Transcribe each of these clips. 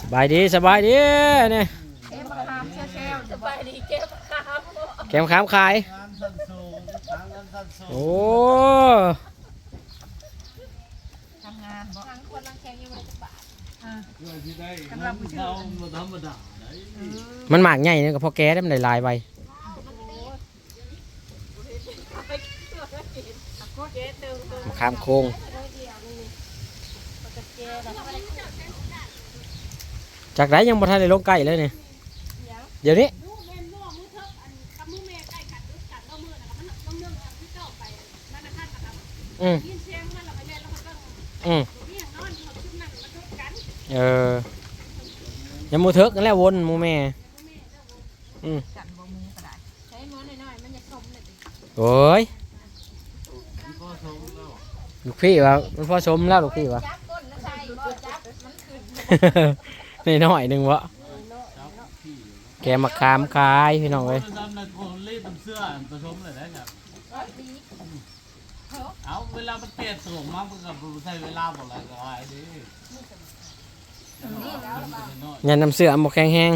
สบายดีสบายดีเนี่ยเอ๊ะมาคามเชลเชลสบายดีเจ๊มาคามแกมขามขายงานสั้นสูงทางงานสั้นสูงโอ้ทำงานบ่ทั้งคนรังแคอยู่ในจังหวัดเพื่อที่ได้เงินเราบ่ธรรมดาได้มันหมากใหญ่เนี่ยก็พอแกได้มันได้หลายใบเจ๊ตึงตึงมะขามโค้ง จากไหนยังบ่ทันได้ลงใกล้เลยเนี่ยเดี๋ยวนี้ลูกเล่นบ่มือเทิบอันกับมือแม่ใกล้กันรู้กันก็มือนะครับมันต้องเรื่องที่เจ้าไปมันน่ะคาดนะครับอืมยินเสียงมันแล้วไปแม่แล้วก็ต้องอืมนี่อย่างนอนเขาชุบนั่งมาทุบกันเออยังมูเทิกนั่นและววนมูแม่จันบ่มือก็ได้ใช้มือหน่อยๆมันจะสมเลยโอ้ยก็สมแล้วลูกพี่ว่ามันพอชมแล้วลูกพี่ว่า จับก้นแล้วใส่บ่จับ มันขึ้นนี่หน่อยหนึ่งวะแกมะขามขายพี่น้องเลเอ้ยยทำในโคนรีดน้ำเสื้อผสมเลยนะครับดีเอาเวลามันเปลี่ยนสูงมากมันก็ใช้เวลาหมดเลยก็ไอ้ดิยันน้ำเสื้อหมกแข็งแห้ง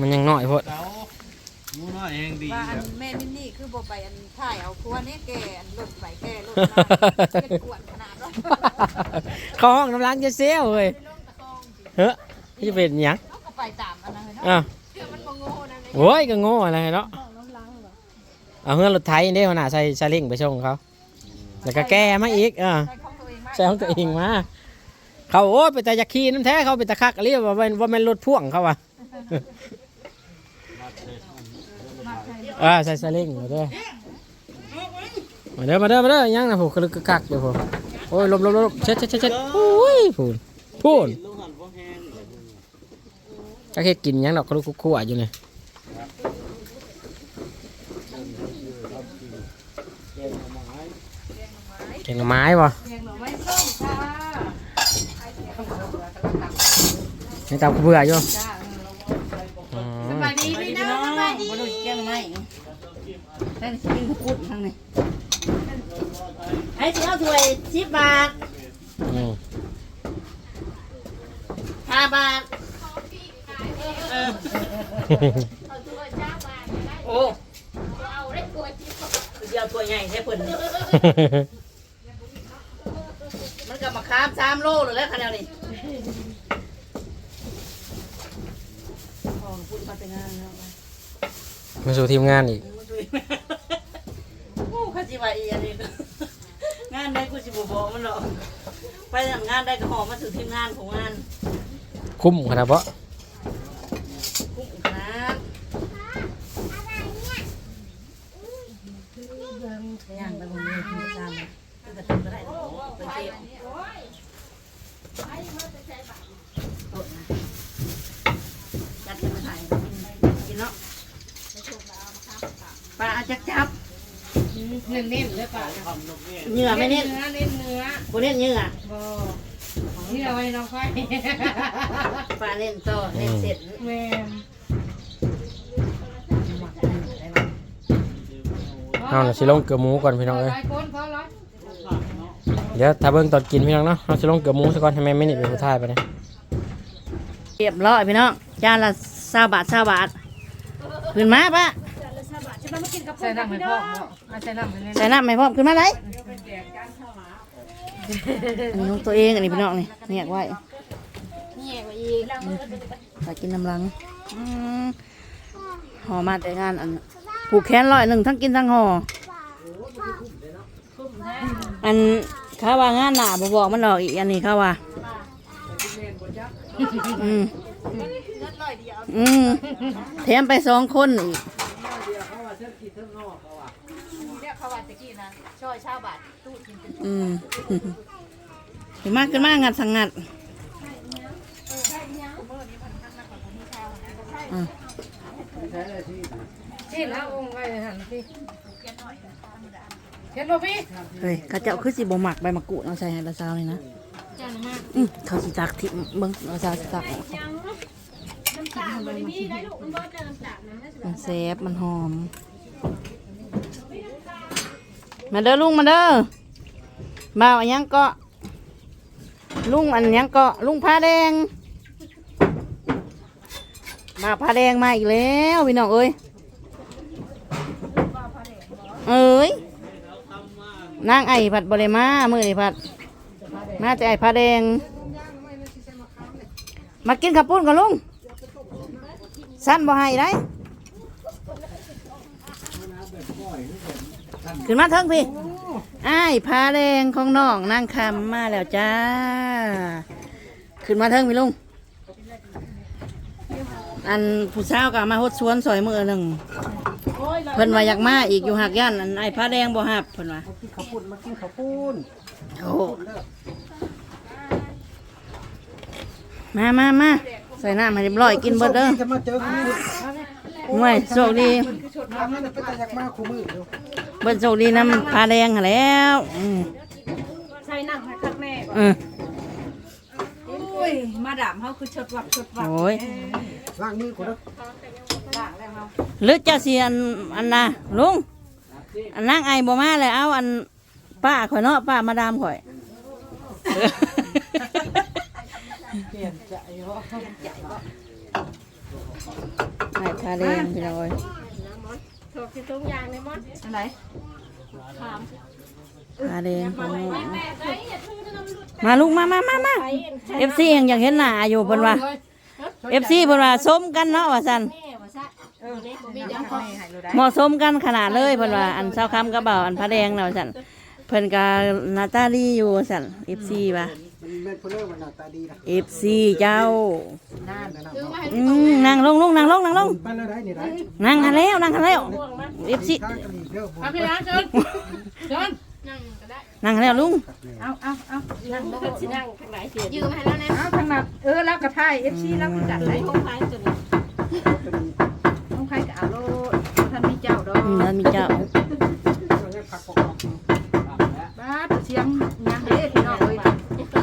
มันยังน้อยโพดเจ้างูน้อยเองดีว่าอันแม่มินนี่คือบ่ไปอันถ่ายเอาครัวนี่แกอันรถไปแกรถมาเป็นกวนขนาดนั้นเข้าห้องน้ำล้างจะเซลเว้ย เฮ้ยจะเป็นหยังเขาก็ไปตามอันนั้นเลยเนาะอ้าวเชื่อมันบ่โง่นะเลยโอ้ยก็โง่อะไรเนาะเอาเฮือนรถไถนี่หัวหน้าใส่ซาเล้งไปส่งเขาแล้วก็แก้มาอีกอ่าใช้ของตัวเองมากใส่ของตัวเองมา เขาโอ้ยไปแต่ยาคีน้ำแท้เขาไปตะคักเรียกว่าเป็นว่าเป็นรถพ่วงเขาว่ะอ่าใส่ซาเล้งมาเด้อมาเด้อมาเด้อมาเด้อยังนะผมกระลึกกระคักอยู่ผมโอ้ยลบลบลบเช็ดเช็ดเช็ดเช็ดโอ้ยพูนพูน ลูกหันพวกแห้ง ก็แค่กินยังดอกกระลึกคั่วๆอยู่เนี่ยแกงหน่อไม้ป่ะเพียงหน่อไม้ส้มค่ะให้ตามกูเบื่ออยู่จ้าอ๋อสบายดีพี่น้องสบายดีบ่รู้เกี่ยงไหมแต่สิกินกุดทางนี้ให้สิเอาถ้วย10บาทอืม5บาท เอาตัวเจ้าบ้านได้โอ้เอาได้ตัวที่เขาเดียวตัวใหญ่แท้เพิ่นมันก็มาคาม3โลเลยแหล้วคันนี้ของพูดมาแต่งานแล้วมาสู่ทีมงานอีกโอ้ข้าจิว่าอีอันนี้งานได้กูสิบบอกมันหรอกไปทำงานได้ก็หอมมาสู่ทีมงานของงาน คุ้มขนาดเพาะ คุ้มขนาดย่างไปบนนี้คุณจะทำคุณจะทำก็ได้ไป เก็บจัดมาถ่ายกินเนาะปลาจับจับเน้นเน้นเลยป่ะเหงื่อไม่เน้นเนื้อเน้นเนื้อกูเน้นเหงื่อบ่ที่เอไว้น้องไฟปลาเน้นโตเน้นเสร็จแม่นเอาน่ะสิลงเกลือหมูก่อนพี่น้องเอ้ย เดี๋ยวถ้าเบิ่งตอนกินพี่น้องเนาะเอาสิลงเกลือหมูซะก่อนให้แม่ไม่นี่เป็นผู้ทายไปเลยเรียบร้อยพี่น้องจานละสาบาทสาบาทขึ้นมาปะใส่น้ำให้พ่อเอาใส่น้ำให้เน้นใส่น้ำไหมพ่อขึ้นมาเลยอันนี้ของตัวเองอันนี้พี่น้องนี่เนี่ยไว้นี่ว่าอีกไปกินน้ำลังอืมห่อมาแต่งานอันผูกแขนร้อยหนึ่งทั้งกินทั้งห่อ อันเขาว่างานหนาบบอกมันหรอกอีกอันนี้เขาว่าอืมอืมแถมไปสองคนอีกเนี่ยเขาว่าตะกี้นะช่อยชาวบ้านตู้กินเป็นอืมขึ้นมาขึ้นมางัดสังงัดอะ ที่แล้วองค์ไว้หันพี่ เขียนบ่พี่เฮ้ยเขาเจ้าคือสิบ่หมักใบมะกรูดเอาใส่ให้ละซาวนี่นะจังมากอืมเขาสิตักทิมเบิ่งละซาวสิตักออกยังน้ำตาลบ่ได้มีได้ลูกมันบ่เจอน้ำตาลนะมันแซ่บมันหอม มาเด้อลุงมาเด้อบ่าวอันยังก็ ลุงอันยังก็ลุงผ้าแดง มาผ้าแดงมาอีกแล้วพี่น้องเอ้ยเอ้ย นางไอผัดบริมา มือนี่ผัด มาแต่ไอผ้าแดง มากินข้าวปุ้นกับลุง สั้นบ่ให้ได้ขึ้นมาเถิงพี่ไอ้ายผ้าแดงของน้องนางคำมาแล้วจ้า ขึ้นมาเถิงพี่ลุง อันผู้สาวก็มาฮดสวนซอยมือหนึ่งเพิ่นว่าอยากมาอีกอยู่หักย่านอันไอ้ผ้าแดงบ่หับเพิ่นว่ากินข้าวปุ้นมากินข้าวปุ้นโอ้มามามาใส่น้ำให้เรียบร้อยกินเบิดเด้อจะมาเจอคุณมือห่วยโชคดีทางนั้นเป็นตาอยากมาคู่มือเด้อเบิดโชคดีน้ำผ้าแดงหั้นแหล้วอืมใส่น้ำให้คักแม่ก่อนอืมโอ้ ย มาดามเฮาคือชดวับชดวับโอ้ยล้างมือก่อนเด้อต่างแล้วเฮาหรือเจ้าสิอันอันน่ะลุงอันนางไอบ่มาเลยเอาอันป้าข่อยเนาะป้ามาดามข่อยเปลี่ยนใจวะไอ้ผ้าแดงพี่น้อยถูกสิทุกอย่างเลยมอนอันไหนถามผ้าแดงของน้องแม่ได้อย่าถือน้ำลุด มาลูกมามามามาเอฟซียังอยากเห็นหน้าอยู่เพิ่นว่าเอฟซีเพิ่นว่าสมกันเนาะว่าซั่นเหมาะสมกันขนาดเลยเพิ่นว่าอันเช้าคำกระเบาอันพระแดงเนาะว่าซั่นเพิ่นก็หน้าตาดีอยู่ว่าซั่นเอฟซีว่าเอมันหน้าตาดีนะเอฟซีเจ้าอืมนางลงลงนั่งลงนั่งลงนอะไรนี่ได้นั่งหันแล้วนั่งหันแล้วเอฟซีทางกะหรี่เด้านเชิญเชิญ นั่งก็ได้นั่งหันแล้วลุงเอาเอาเอานั่งบ่สินั่งทางไหนสิยืมให้แล้วนะเอาทางนั้นเออแล้วก็ถ่าย FC แล้วก็จัดเลยของใครตัวนี้ของใครก็เอาโลดท่านมีเจ้าดอกอืมแล้วมีเจ้าผักปอกบ้าเสียงยังเด้พี่น้องเอ้ย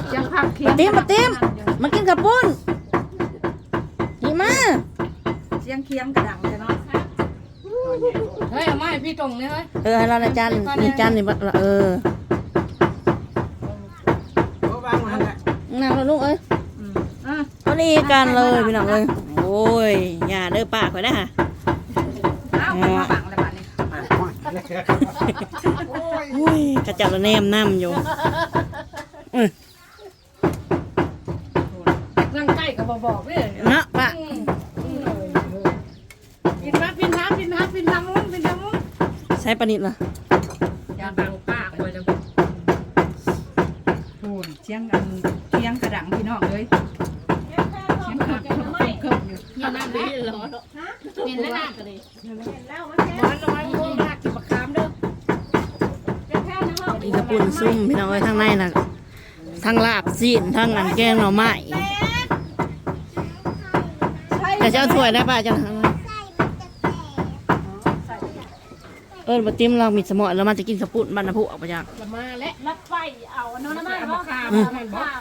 เสียงพักเคียปะติมปะติมมากินกับปุ้นนี่มาเสียงเคียงกระดังเลยเนาะเฮ้ยเอามาให้พี่ตรงเลยเฮ้ยเออให้เราละจันนี่จันนี่บัดเออ บ่วางมาหั่นแหละ นั่งแล้วลุงเอ้ยอะพอดีกันเลยพี่น้องเอ้ยโอ้ยอย่าเด้อป้าข่อยนะฮะเอาไปมาบังเลยบัดนี้โอ้ยกระเจับระแนมน้ำอยู่อื้อนั่งใกล้ก็บ่บอกเลยเนาะป้าปินมาปินน้ำปินน้ำปินน้ำมุ้งปินน้ำมุ้งใช้ปลานิดล่ะอย่าบังป้ เสียงอันเสียงกระดังพี่น้องเลยเสียงขับขับขับขับอยู่อย่านั่งไปเหรอเห็นแล้วนะก็เลยร้อนร้อนโอ้ยหักกินมะขามเด้ออีกระปุ่นซุ่มพี่น้องเอ้ทางในนะทั้งลาบซีนทั้งอันแกงหน่อไม้แต่เจะเอาถ้วยได้ป่ะจัง เออบัติมเรามีสมอแล้วมันจะกินกระปุ่นบรรณพุออกไปจากจะมาและรับไฟเอาอันนั้นมาบ่ค่ะ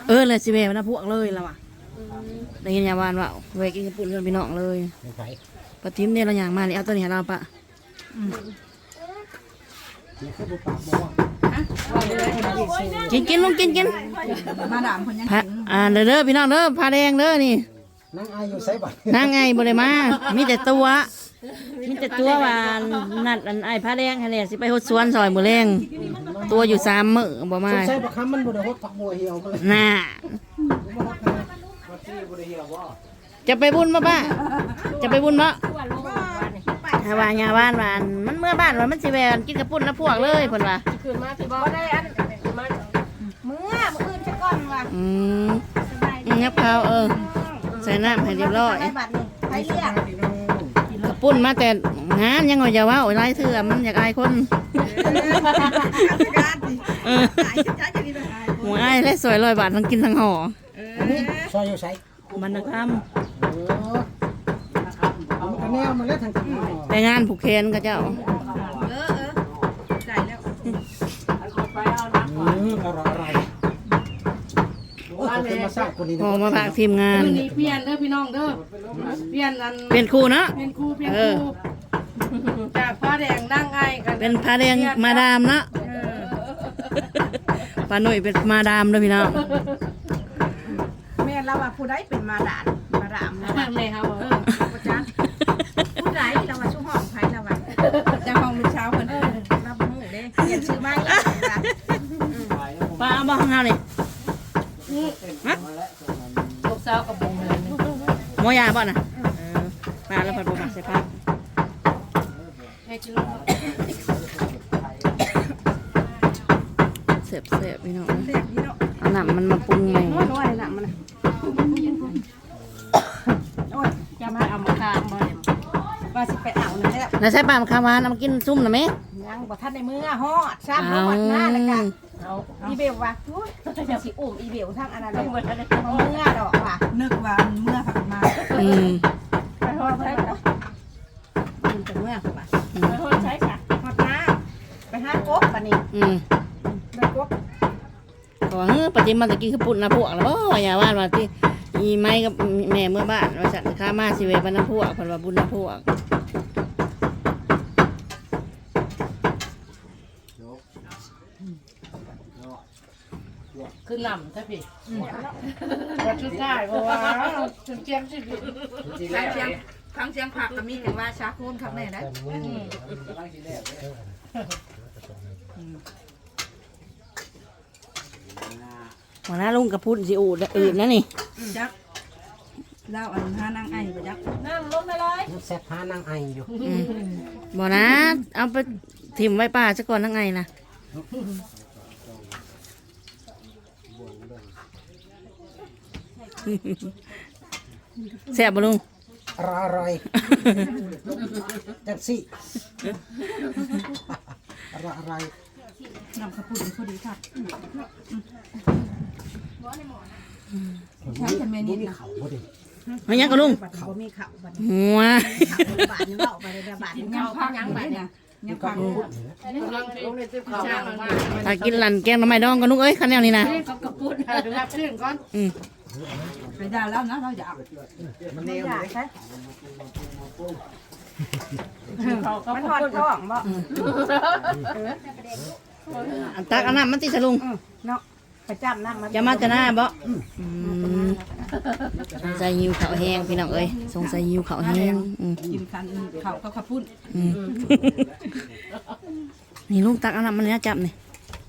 เออเลยสิเวบรรณพุออกเลยแล้วอะได้ยินยาวานว่าเวกินกระปุ่นกันพี่น้องเลยไผปติมเนี่ยเราอย่างมาเลยเอาตัวนี้ให้เราปะนี่คือบ่ปากบ่ว่ากินกินลุงกินกินมาดามคนยังพระอ่าเด้อเด้อพี่น้องเด้อผ้าแดงเด้อนี่ นั่งอายอยู่ไสบัดนั่งไงบริมา มีแต่ตัว มีแต่ตัวว่านัดอันไอ้ผ้าแดงให้เลยสิไปหดสวนซอยมือแรงตัวอยู่สามมื้อบ่มาสงสัยบ่คำมันบ่ได้ฮดผักบัวเหี่ยวมาเลยน่าบ่ฮักเลยว่าที่บ่ได้เหี่ยวบ่จะไปบุญบ่ป้าจะไปบุญบ่ถ้าว่าญาบ้านว่าอันมันเมื่อบ้านว่ามันสิแววกินกระปุ่นน้ำพวกเลยเพิ่นว่าคืนมาพี่บ่ได้อันมาเมื่อเมื่อคืนจะก่อนว่ะอืมอืมงับข้าวเออ ใส่น้ำให้เรียบร้อยบัดนี้ไปเรียกพี่น้องกระปุ่นมาแต่งานยังว่าอย่าว่าโอ้ยไล่เถื่อมันอยากอายคนเออหัวอายและสวยร้อยบาททั้งกินทั้งห่ออันนี้ซอยอยู่ไสมันนะครับเออเอามันก็แนวมาแล้วทางที่ไปงานผูกแขนกับเจ้าเออเออได้แล้วอืมอร่อยอร่อย โอ้ยเขาเป็นมาสร้างคนนี้พอมาพากทีมงานนี่เปลี่ยนเด้อพี่น้องเด้อเปลี่ยนอันเป็นครูเนาะ เป็นครูเปลี่ยนเอคอ รูจากผ้าแดงนั่งไอ้กันเป็นพาแดงมาดามเนาะเออปาหนุ่ยเป็นมาดามด้วยพี่น้องนเราว่าผู้ใดเป็นมาดานมาดามนะว่าแม่เฮาเออบ่จักผู้ใดเราว่าชูห้องไผเราว่าจะห้องลูกเช้าเพิ่นเออเราบ่ฮู้เด้เปลี่ยนชื่อใหม่ล่ะป้าเอาบ่ข้างหน้านี่ ลูกสาวกับบุงเลยหมอยาบ่น่ะเออป้าแล้วเพิ่นบ่มักใส่ผักให้กินลูกเสพๆพี่น้องแซ่บดีเนาะเอาน้ำมันมาปรุงใหม่โอ้ยน้อยน่ะมันน่ะโอ้ยจะมาเอามาคามบ่เนี่ยว่าสิไปเอานั่นแหละน่าใส่ปลามะขามหวานเอามากินซุ่มน่ะแม่ยังบ่ทันในมือฮอดซ้ำบ่ฮอดหน้าแล้วก็ เอาอีเบลว่าอุ้ยจะสิอุ้มอีเบลทางอันนั้นเลยเอาเมื่อดอกว่ะนึกว่าเมื่อผักมาอืมไปฮอดไปดอกมันจะเมื่อว่ะไปโทษใช้ค่ะฮอดน้าไปหากบบัดนี้อืมได้กบก็ว่าเฮ้อปฏิมาตะกี้คือปุ่นนะพวกแล้วบ่อย่าว่าว่าที่อีไม้กับแม่เมื่อบ้านว่าสั่นข้ามาสิเวบรรณพวกเพิ่นว่าบุญนะพวก คือนำใช่พี่ว่าชุดท้ายเพราะว่าชุดเจียมสิพี่ทางเสียงทางเสียงผักก็มีแต่ว่าชาโคนครับแม่นะหัวหน้าลุงกับพุ่นสิอูดอื่นนะนี่จักเล่าอันหานางไอ้บ่จักนั่งลงไปเลยแซ่บหานางไออยู่อืมบ่นะ เอาไปถิ่มไว้ป้าซะก่อนทั้งไงนะ แซ่บบ่ลุงอร่อยจังสิอร่อยอร่อยน้ำข้าวปุ้นพอดีครับใช่แต่เมนูนี่เขาบ่ดิเอายังกับลุงบัดบ่มีข้าวบัดหัวข้าวบาทนี่เว้าไปเลยบาทนี่ยังพักยังบัดเนี่ย ยังพักกำลังลงในติ๊บข้าวมาถ้ากินหลันแกงหน้ำไม้ดองกันลุงเอ้ยคันแนวนี้นะเขากระปุ้นดูรับชื่นก่อนอืมไปได้แล้วนะเราอยากมันแนวอยากเลยใช่เขาก็มันหอดท้องบ่อันตักอันนั้นมันติสลุงเนาะไปจำน้ำมันจะมาจะหน้าบ่อืม สงสัยหิวข้าวแห้งพี่น้องเอ้ยสงสัยหิวข้าวแห้งอืมกินคันข้าวข้าวข้าวปุ้นอืมนี่ลุงตักอันนั้นมันเนี้ยจับนี่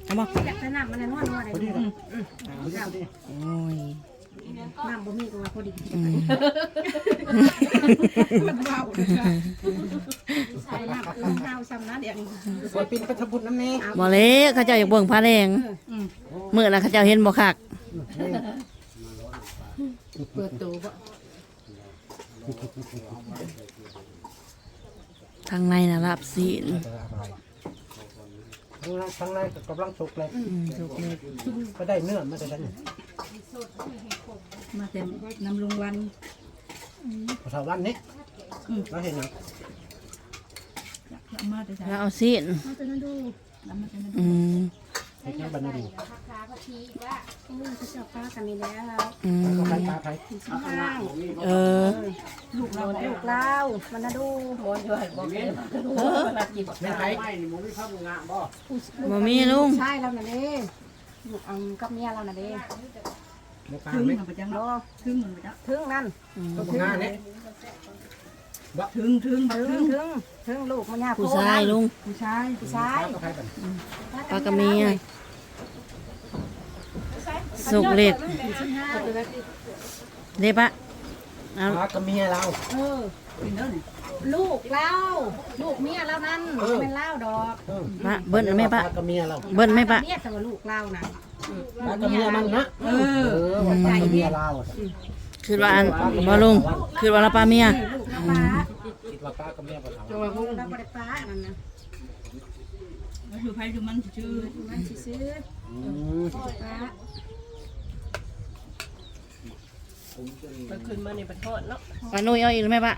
เอาบ่อยากไปน้ำมันนวดนวดเลยโอ้ยน้ำบ่มีก็ว่าพอดีอืมมันเบาใส่น้ำอื่นข้าวซ้ำนะเดี๋ยวนี้สวยปินไปทำบุญน้ำนี้บ่เลยเขาเจ้าอยากเบิ่งผ้าแดงมื้อน่ะเขาเจ้าเห็นบ่คัก เปิดตู้บ่ทางในน่ะรับศีลอร่อยทั้งในทั้งในกำลังสุกเลยอืมสุกเลยก็ได้เนื้อมาแต่ดันมาเต็มน้ำลุงวันพอเท่าวันนี้เราเห็นนะมาแต่แล้วเอาศีลมาแต่นั่นดูน้ำมาแต่นั่นอืมเห็นยังบันดีขาก็ ทีว่าอือจะเสียป้ากันนี่แล้วอืมก็ใครตาไทยข้างเออ ลูกเราลูกเล่ามันน่ะดูบนอยู่ให้บอกเองรับกินแม่ไทยไม่นี่มึงไม่พับงามบ่บ่มีลุง ใช่เราน่ะเด้ลูกอังกับเมียเราน่ะเด้แม่ปลาถึงไม่มันไปจังรอถึงมันไปจังถึงนั่นก็บงานเนี่ยถึงถึงถึงถึงถึงลูกมันยาผู้ชายลุงผู้ชายผู้ชายก็ใครบันปลากระเมีย สุกเล็ดเด้ปะเอาปลากับเมียเรา เออลูกเล่าลูกเมียเรานั่นเป็นเล่าดอกปะเบิ้ลไหมปะปลากับเมียเราเบิ้ลไหมปะเมียแต่ว่าลูกเล่านะปลากับเมียมันนะเออปลากับเมียเราคือว่าอันบ่ลุงคือว่าเราปลาเมียลูกเราป้าคิดว่าปลากับเมียปลาจังหวะพุ่งเราบริป้านั่นนะอยู่ไผอยู่มันชื่อมันซื้ออืมป้า มันขึ้นมาในประเทศเนาะปลาหนุ่ยเอาอีกไหมปะ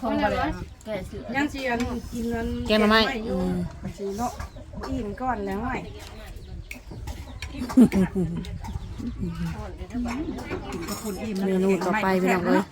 คงมาเลยแก่เสือยังสิอันกินนั้นแกงหน่อไม้อืมสิเนาะอิ่มก่อนแล้วไงคุณอิ่มเมนูต่อไปพี่น้องเลย